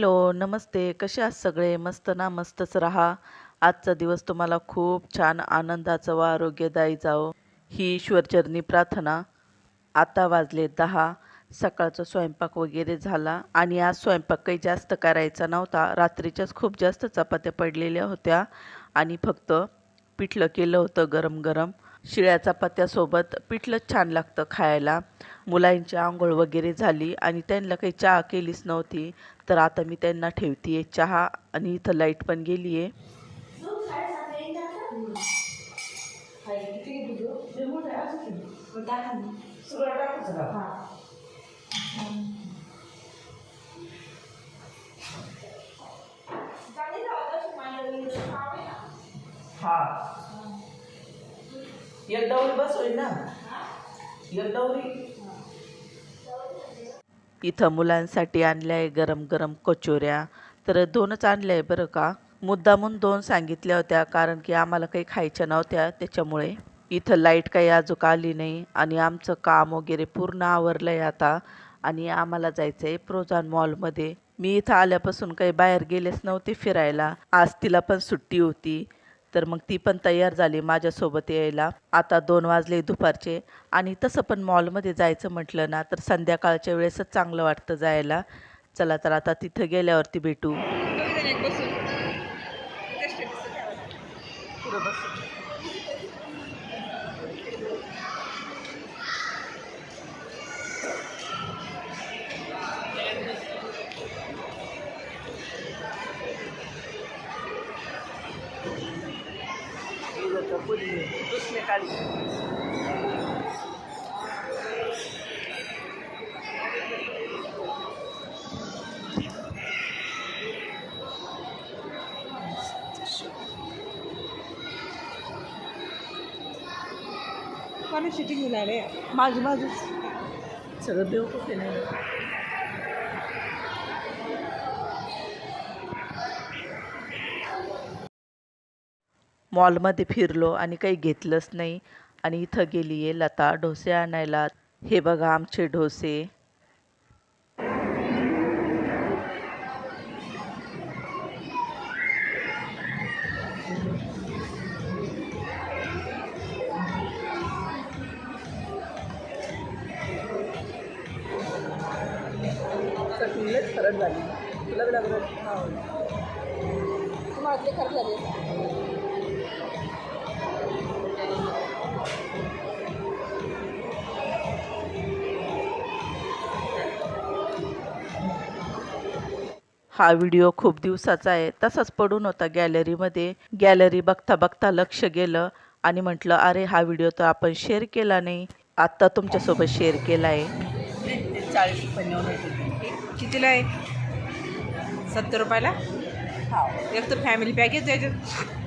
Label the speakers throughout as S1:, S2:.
S1: Hello नमस्ते. कसे आहात सगळे? मस्त ना? मस्तच राहा. आजचा दिवस तुम्हाला खूप छान आनंदाचं व आरोग्यदायी जावो. ही ईश्वरचरणी प्रार्थना. आता वाजले दहा. सकाळचा स्वयंपाक वगैरे झाला आणि आज स्वयंपाक काही जास्त करायचा नव्हता. रात्रीच्याच खूप जास्त चपात्या पडलेल्या होत्या आणि फक्त पिठलं केलं होतं गरम गरम शिळ्या चपात्यासोबत पिठलंच छान लागतं खायला. मुलांची आंघोळ वगैरे झाली आणि त्यांना काही चहा केलीच नव्हती. तर आता मी त्यांना ठेवते आहे चहा आणि इथं लाइट पण गेली आहे एक डवरी बस होईल ना. एक डवरी इथं मुलांसाठी आणल्या आहे गरम गरम कचोऱ्या. तर दोनच आणल्या आहे बरं का? मुद्दामून दोन सांगितल्या होत्या कारण की आम्हाला काही खायच्या नव्हत्या त्याच्यामुळे. इथं लाइट काही अजून आली नाही आणि आमचं काम वगैरे पूर्ण आवरलं आहे आता. आणि आम्हाला जायचं आहे प्रोझान मॉलमध्ये. मी इथं आल्यापासून काही बाहेर गेलेच नव्हते फिरायला. आज तिला पण सुट्टी होती. तर मग ती पण तयार झाली माझ्यासोबत यायला. आता दोन वाजले दुपारचे आणि तसं पण मॉलमध्ये जायचं म्हटलं ना तर संध्याकाळच्या वेळेसच चांगलं वाटतं जायला. चला तर आता तिथं गेल्यावरती भेटू.
S2: मला शूटिंग मिळाले
S1: माझी माझीच सगळं देऊ कुठे नाही मॉलमध्ये फिरलो आणि काही घेतलंच नाही. आणि इथं गेली आहे लता डोसे आणायला. हे बघा आमचे डोसे. चटणीलाच झाली तुला
S2: खरं
S1: हा व्हिडिओ खूप दिवसाचा आहे. तसाच पडून होता गॅलरीमध्ये. गॅलरी बघता बघता लक्ष गेलं आणि म्हटलं अरे हा व्हिडिओ तर आपण शेअर केला नाही. आत्ता तुमच्यासोबत शेअर केला आहे चाळीस
S2: कितीला आहे? सत्तर रुपयाला? एक तर फॅमिली पॅकेज द्यायचं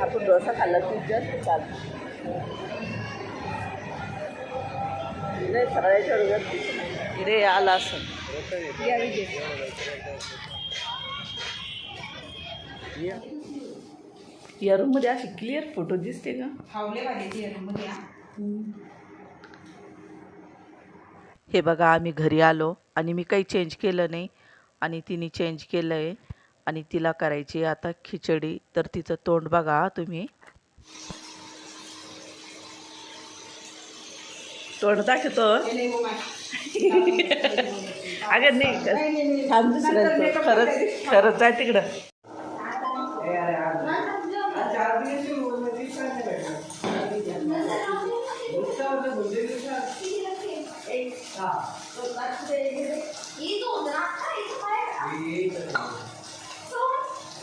S1: आपण डोसा खाल्ला की जास्त चालतं नाही सगळ्याच्या आला असं
S2: या विजय
S1: रूममध्ये अशी क्लिअर फोटो दिसते का? हे. बघा आम्ही घरी आलो आणि मी काही चेंज केलं नाही आणि तिने चेंज केलं आहे आणि तिला करायची आहे आता खिचडी. तर तिचं तोंड बघा तुम्ही. तोंड दाखवतो. अगं नाही थांब दुसऱ्यांचं खरंच खरंच जा तिकडं.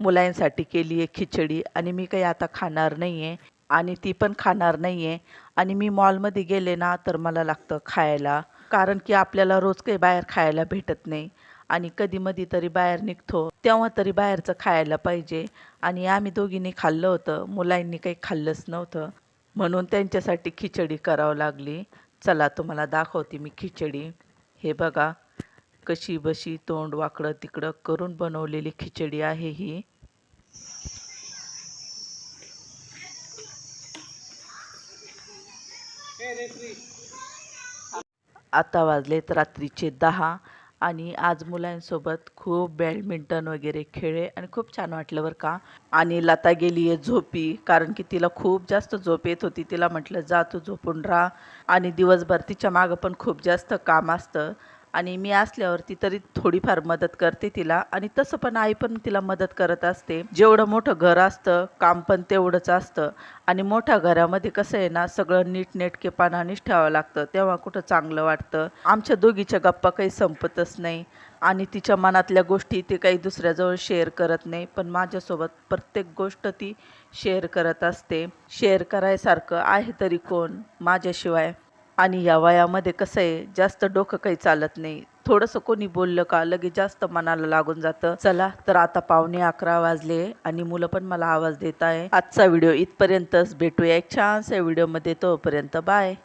S1: मुलांसाठी केली आहे खिचडी आणि मी काही आता खाणार नाही आहे आणि ती पण खाणार नाही आहे आणि मी मॉलमध्ये गेले ना तर मला लागतं खायला. कारण की आपल्याला रोज काही बाहेर खायला भेटत नाही. आणि कधी मधी तरी बाहेर निघतो तेव्हा तरी बाहेरचं खायला पाहिजे. आणि आम्ही दोघींनी खाल्लं होतं मुलांनी काही खाल्लंच नव्हतं. म्हणून त्यांच्यासाठी खिचडी करावं लागली. चला तुम्हाला दाखवते मी खिचडी. हे बघा कशी बशी तोंड वाकडं तिकडं करून बनवलेली खिचडी आहे ही. आता वाजलेत रात्रीचे दहा. आणि आज मुलांसोबत खूप बॅडमिंटन वगैरे खेळले आणि खूप छान वाटलं बरं का. आणि लता गेली आहे झोपी कारण की तिला खूप जास्त झोप येत होती. तिला म्हटलं जा तू झोपून राहा. आणि दिवसभर तिच्या मागं पण खूप जास्त काम असतं. आणि मी असल्यावरती तरी थोडीफार मदत करते तिला. आणि तसं पण आई पण तिला मदत करत असते. जेवढं मोठं घर असतं काम पण तेवढंच असतं. आणि मोठ्या घरामध्ये कसं आहे ना सगळं नीटनेटकेपणानेच ठेवावं लागतं. तेव्हा कुठं चांगलं वाटतं. आमच्या दोघीच्या गप्पा काही संपतच नाही. आणि तिच्या मनातल्या गोष्टी ती काही दुसऱ्याजवळ शेअर करत नाही. पण माझ्यासोबत प्रत्येक गोष्ट ती शेअर करत असते. शेअर करायसारखं आहे तरी कोण? माझ्याशिवाय. आणि या वयामध्ये कसं आहे जास्त डोकं काही चालत नाही. थोडंसं कोणी बोललं का लगेच जास्त मनाला लागून जातं. चला तर आता पावणे अकरा वाजले आणि मुलं पण मला आवाज देत आहे. आजचा व्हिडिओ इथपर्यंतच भेटूया. एक छानसा व्हिडिओमध्ये तोपर्यंत बाय.